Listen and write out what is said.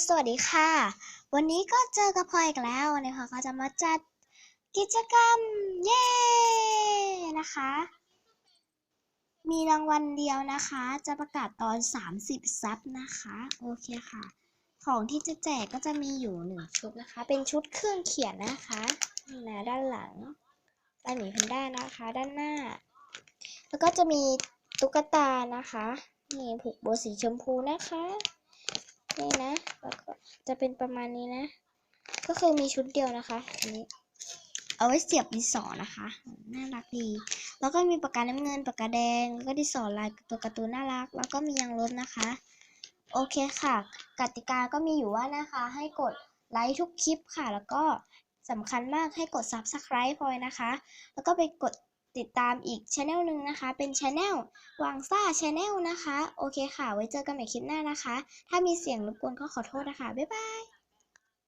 สวัสดีค่ะ วันนี้ก็เจอกับพลอยอีกแล้วนะคะก็จะมาจัดกิจกรรม เย้นะคะ มีรางวัลเดียวนะคะ จะประกาศตอน 30 ซับนะคะ โอเคค่ะ ของที่จะแจกก็จะมีอยู่หนึ่งชุดนะคะ เป็นชุดเครื่องเขียนนะคะนี่นะด้านหลังด้านหมีแพนด้านะคะ ด้านหน้า แล้วก็จะมีตุ๊กตานะคะนี่ผูกโบสีชมพูนะคะนี่นะ จะเป็นประมาณนี้นะ ก็คือมีชุดเดียวนะคะอันนี้เอาไว้เสียบดินสอนะคะ น่ารักดี แล้วก็มีปากกาน้ำเงิน ปากกาแดง แล้วก็ดินสอลายตัวการ์ตูนน่ารัก แล้วก็มียางลบนะคะ โอเคค่ะ กติกาก็มีอยู่ว่านะคะ ให้กดไลค์ทุกคลิปค่ะ แล้วก็สำคัญมากให้กด Subscribe พลอยนะคะ แล้วก็ไปกด ติดตามอีกช anel หนึ่งนะคะ เป็นช anel วังซ่าช anel นะคะ โอเคค่ะ ไว้เจอกันใหม่คลิปหน้านะคะ ถ้ามีเสียงรบกวนก็ขอโทษนะคะ บ๊ายบาย